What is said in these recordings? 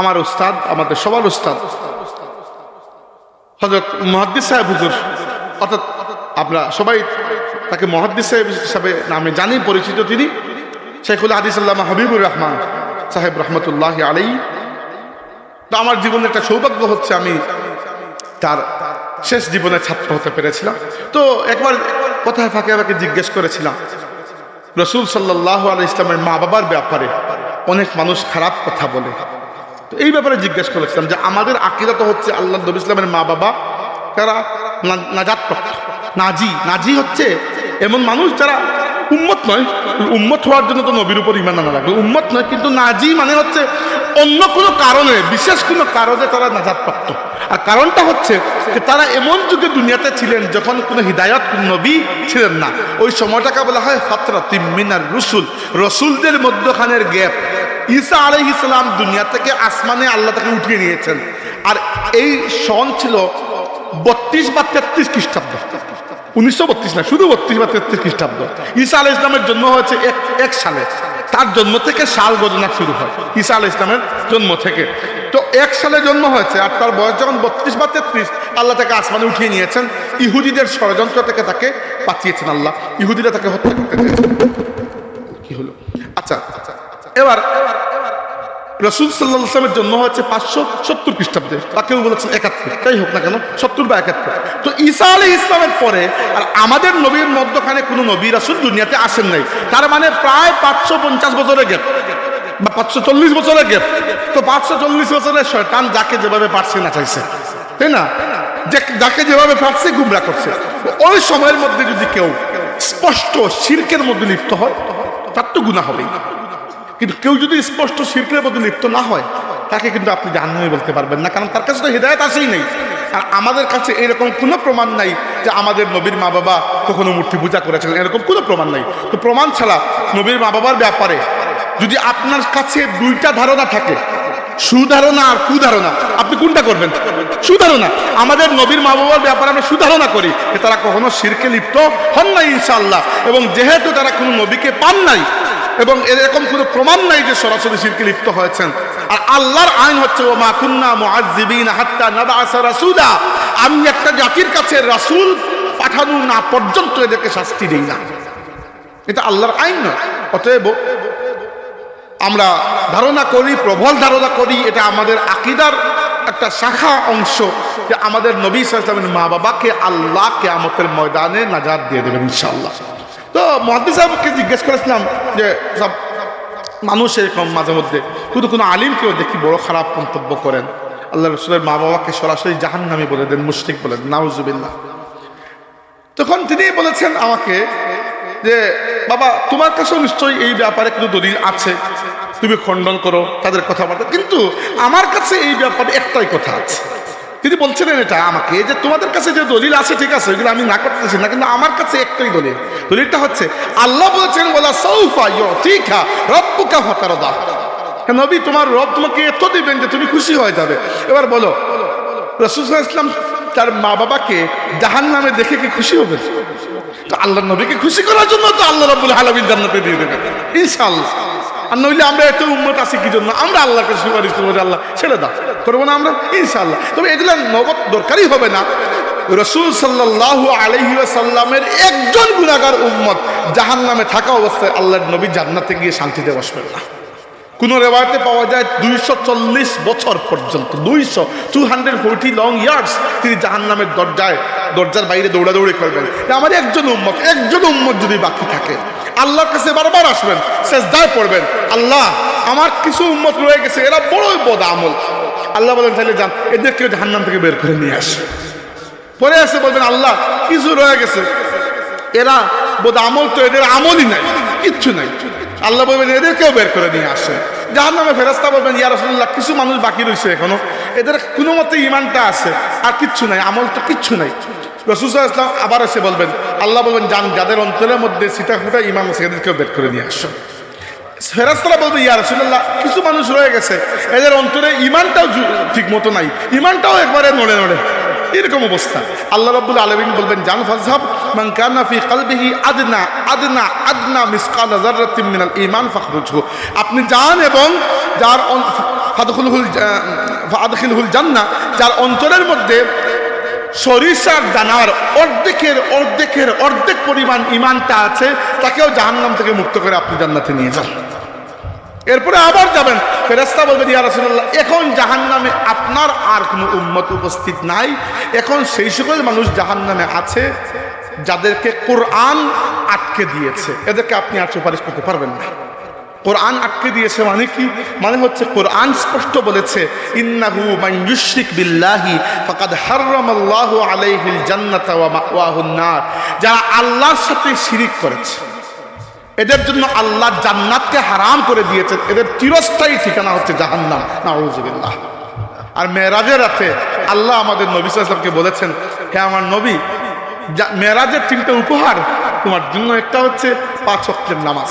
আমার উস্তাদ, আমাদের সবার উস্তাদ। হজরত মহাদ্দিস সাহেব হুজুর, অর্থাৎ আমরা সবাই তাকে মহাদ্দিস সাহেব হিসাবে নামে জানি, পরিচিত তিনি। শেখুল হাদিস হাবিবুর রহমান সাহেব রহমতুল্লাহ আলাই তো আমার জীবনে একটা সৌভাগ্য হচ্ছে আমি তার শেষ জীবনে ছাত্র হতে পেরেছিলাম। তো একবার কোথায় ফাঁকে ফাঁকে জিজ্ঞেস করেছিলাম, রসুল সাল্লাহ আলাই ইসলামের মা বাবার ব্যাপারে অনেক মানুষ খারাপ কথা বলে। তো এই ব্যাপারে জিজ্ঞেস করেছিলাম যে আমাদের আকিদা তো হচ্ছে আল্লাহ নবী ইসলামের মা বাবা তারা নাজাত নাজি নাজি হচ্ছে এমন মানুষ যারা উম্মত নয়। উম্মত হওয়ার জন্য তো নবীর উপর ইমান আনা লাগবে। উম্মত নয়, কিন্তু নাজি মানে হচ্ছে অন্য কোনো কারণে, বিশেষ কোনো কারণে তারা নাজাত প্রাপ্ত। আর কারণটা হচ্ছে যে তারা এমন যুগে দুনিয়াতে ছিলেন যখন কোনো হৃদায়ত নবী ছিলেন না। ওই সময়টাকে বলা হয় ফাতরা তিমিনার রসুল। রসুলদের মধ্যখানের গ্যাপ। ঈসা আলহ ইসলাম দুনিয়া থেকে আসমানে আল্লাহ তাকে উঠিয়ে নিয়েছেন। আর এই সন ছিল বত্রিশ বা তেত্রিশ খ্রিস্টাব্দ। উনিশশো বত্রিশ না, শুধু বত্রিশ বা তেত্রিশ খ্রিস্টাব্দ। ঈসা আল ইসলামের জন্ম হয়েছে এক এক সালে। তার জন্ম থেকে সাল গণনা শুরু হয়, ঈসা আল ইসলামের জন্ম থেকে। তো এক সালে জন্ম হয়েছে আর তার বয়স যখন বত্রিশ বা তেত্রিশ, আল্লাহ তাকে আসমানে উঠিয়ে নিয়েছেন। ইহুদিদের ষড়যন্ত্র থেকে তাকে বাঁচিয়েছেন আল্লাহ। ইহুদিরা তাকে হত্যা করতে চেয়েছেন কি হলো? আচ্ছা এবার রসুল সাল্লাহ ইসলামের জন্ম হচ্ছে পাঁচশো সত্তর খ্রিস্টাব্দে। বা কেউ বলেছেন একাত্তর। তাই হোক না কেন, সত্তর বা একাত্তর। তো ঈসা আলী ইসলামের পরে আর আমাদের নবীর মধ্যখানে কোনো নবী রাসুল দুনিয়াতে আসেন নাই। তার মানে প্রায় পাঁচশো পঞ্চাশ বছরের গ্যাপ। বা পাঁচশো চল্লিশ বছরের গ্যাপ। তো পাঁচশো চল্লিশ বছরের শয়তান যাকে যেভাবে পারছে না চাইছে। তাই না? যাকে যেভাবে পারছে গুমরা করছে। ওই সময়ের মধ্যে যদি কেউ স্পষ্ট শির্কের মধ্যে লিপ্ত হয়, তার তো গুণা হবেই। কিন্তু কেউ যদি স্পষ্ট শিল্পের মধ্যে লিপ্ত না হয়, তাকে কিন্তু আপনি জাহান্নামী বলতে পারবেন না। কারণ তার কাছে তো হৃদায়ত আসেই নেই। আর আমাদের কাছে এরকম কোনো প্রমাণ নাই যে আমাদের নবীর মা বাবা কখনো মূর্তি পূজা করেছিলেন। এরকম কোনো প্রমাণ নাই। তো প্রমাণ ছাড়া নবীর মা বাবার ব্যাপারে যদি আপনার কাছে দুইটা ধারণা থাকে, সুধারণা আর কুধারণা, আপনি কোনটা করবেন? সুধারণা। আমাদের নবীর মা বাবার ব্যাপারে আমরা সুধারণা করি তারা কখনো শিরকে লিপ্ত হন নাই ইনশাআল্লাহ। এবং যেহেতু তারা কোনো নবীকে পান নাই এবং এরকম কোনো প্রমাণ নাই যে সরাসরি শিরকে লিপ্ত হয়েছেন। আর আল্লাহর আইন হচ্ছে ও মা কুন্না মুআজ্জিবিন হাত্তা নাবাসা রাসূলা। আমি একটা জাতির কাছে রাসূল পাঠানো না পর্যন্ত এদেরকে শাস্তি দেই না। এটা আল্লাহর আইন নয়। অতএব আমরা ধারণা করি, প্রবল ধারণা করি, এটা আমাদের আকিদার একটা শাখা অংশ যে আমাদের নবী সালামের মা বাবাকে আল্লাহ কেয়ামতের ময়দানে নাজাদ দিয়ে দেবেন ইনশাআল্লাহ। তো মহাদ্দিস সাহেবকে জিজ্ঞেস করেছিলাম যে, সব মানুষ এরকম মাঝে মধ্যে, কিন্তু কোনো আলিমকেও দেখি বড় খারাপ মন্তব্য করেন। আল্লাহ রসুলের মা বাবাকে সরাসরি জাহান নামে বলে দেন, মুশরিক বলে দেন, নাউজুবিল্লাহ। তখন তিনি বলেছেন আমাকে যে, বাবা, তোমার কাছেও নিশ্চয়ই এই ব্যাপারে কিন্তু দলিল আছে। তুমি খণ্ডন করো, তাদের কথাবার্তা। কিন্তু আমার কাছে এই ব্যাপারে একটাই কথা আছে। তিনি বলছিলেন এটা আমাকে যে তোমাদের কাছে যে দলিল আছে, ঠিক আছে, ওইগুলো আমি না করতেছি না, কিন্তু আমার কাছে একটাই দলিল। দলিলটা হচ্ছে, আল্লাহ বলছেন বলা সৌফা ঠিক রব্বুকা ফতারদা। নবী, তোমার রব তোমাকে এত দিবেন যে তুমি খুশি হয়ে যাবে। এবার বলো, রসুল ইসলাম তার মা বাবাকে জাহান নামে দেখে কি খুশি হবে? তো আল্লাহ নবীকে খুশি করার জন্য তো আল্লাহ রবুল হালাবিন জান্নাতে দিয়ে দেবেন, ইনশাআল্লাহ। আর নইলে আমরা এত উন্মত আছি কি জন্য আমরা আল্লাহকে সুপারিশ করব আল্লাহ ছেড়ে দাও। করব না আমরা? ইনশাল্লাহ তবে এগুলো নগদ দরকারই হবে না। রসুল সাল্লাহ আলহিসাল্লামের একজন গুণাগার উম্মত জাহান নামে থাকা অবস্থায় আল্লাহর নবী জান্নাতে গিয়ে শান্তিতে বসবেন না। কোন রেওয়ায়তে পাওয়া যায় দুইশো চল্লিশ বছর পর্যন্ত, দুইশো two hundred forty long years তিনি জাহান নামের দরজায়, দরজার বাইরে দৌড়াদৌড়ি করবেন। আমার একজন উম্মত একজন উম্মত যদি বাকি থাকে, আল্লাহর কাছে বারবার আসবেন শেষ দায় পড়বেন, আল্লাহ, আমার কিছু উম্মত রয়ে গেছে, এরা বড়ই বদ আমল আল্লাহ বলেন তাহলে যান এদেরকে জাহান্নাম থেকে বের করে নিয়ে আসে। পরে আসে বলবেন, আল্লাহ, কিছু রয়ে গেছে, এরা বোধ আমল তো এদের আমলই নাই, কিচ্ছু নাই। আল্লাহ বলবেন, এদেরকেও বের করে নিয়ে আসে। যাহার নামে ফেরাস্তা বলবেন, ইয়া রসুল্লাহ কিছু মানুষ বাকি রয়েছে এখনও। এদের কোনো মতে ইমানটা আছে, আর কিচ্ছু নাই আমল তো কিচ্ছু নাই। আবার এসে বলবেন, আল্লাহ বলবেন, যান, যাদের অন্তরের মধ্যে সীতা ফুটা ইমান আছে, এদেরকেও বের করে নিয়ে আসো। ফেরাস্তারা বলবে, ইয়া রসুল্লাহ কিছু মানুষ রয়ে গেছে, এদের অন্তরে ইমানটাও ঠিক মতো নাই। ইমানটাও একবারে নড়ে নড়ে। এরকম অবস্থা। আল্লাহ রাব্বুল আলামিন বলবেন, জান ফাযহাব মান কানা ফি কলবিহি আদনা আদনা আদনা মিসকাল মিনাল ঈমান ফাখরুজহু। আপনি যান এবং যার ফাদখুলহুল ফাদখিলহুল জান্না যার অন্তরের মধ্যে সরিষার দানার অর্ধেকের অর্ধেকের অর্ধেক পরিমাণ ইমানটা আছে, তাকেও জাহান্নাম থেকে মুক্ত করে আপনি জান্নাতে নিয়ে যান। এরপরে আবার যাবেন। ফেরেস্তা বলবেন ইয়া এখন জাহান্নামে আপনার আর কোনো উম্মত উপস্থিত নাই। এখন সেই সকল মানুষ জাহান্নামে আছে, যাদেরকে কোরআন আটকে দিয়েছে। এদেরকে আপনি আর সুপারিশ করতে পারবেন না। কোরআন আটকে দিয়েছে মানে কি? মানে হচ্ছে কোরআন স্পষ্ট বলেছে, ইন্নাহু ইউশরিক বিল্লাহি ফাকাদ হাররামাল্লাহু আলাইহিল জান্নাতা ওয়া মাওয়াহুন নার। যারা আল্লাহর সাথে শিরিক করেছে এদের জন্য আল্লাহ জান্নাতকে হারাম করে দিয়েছেন। এদের চিরস্থায়ী ঠিকানা হচ্ছে জাহান্নাম। নাউজুবিল্লাহ। আর মেয়েরাজের রাতে আল্লাহ আমাদের নবী সাল্লামকে বলেছেন, হে আমার নবী মেয়েরাজের তিনটে উপহার, তোমার জন্য একটা হচ্ছে পাঁচ নামাজ।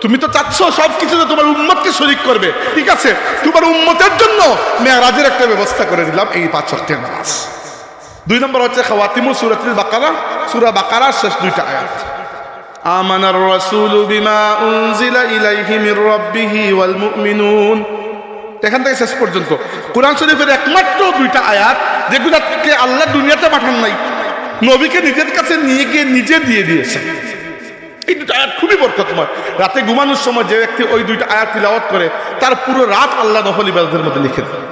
তুমি তো চাচ্ছ সব কিছুতে তোমার উম্মতকে শরিক করবে। ঠিক আছে, তোমার উম্মতের জন্য মেয়েরাজের একটা ব্যবস্থা করে দিলাম এই পাঁচ নামাজ। দুই নম্বর হচ্ছে খাওয়াতিমু সুরাতুল বাকারা। সুরা বাকারার শেষ দুইটা আয়াত। آمن الرسول بما أنزل إليه من ربه والمؤمنون এখান থেকে শেষ পর্যন্ত কোরআন শরীফের একমাত্র দুইটা আয়াত যেগুলোকে আল্লাহ দুনিয়াতে পাঠান নাই নবীকে নিজের কাছে নিয়ে গিয়ে নিজে দিয়ে দিয়েছে এই দুটো আয়াত খুবই বরকতময় রাতে ঘুমানোর সময় যে ব্যক্তি ওই দুইটা আয়াত তিলাওয়াত করে তার পুরো রাত আল্লাহ নফল ইবাদতের মধ্যে লিখে দেয়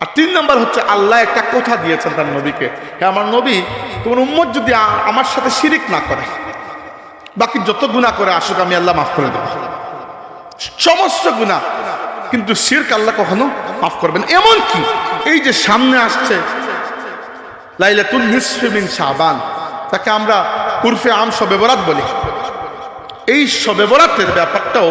আর তিন নম্বর হচ্ছে আল্লাহ একটা কথা দিয়েছেন তার নবীকে হে আমার নবী তোমার উম্মত যদি আ- আমার সাথে শিরিক না করে বাকি যত গুণা করে আসুক, আমি আল্লাহ মাফ করে দেব। সমস্ত গুণা কিন্তু শিরক আল্লাহ কখনো মাফ করবেন এমন কি এই যে সামনে আসছে লাইলাতুল নিসফি মিন শাবান, তাকে আমরা উর্ফে আম শবে বরাত বলি। এই শবে বরাতের ব্যাপারটাও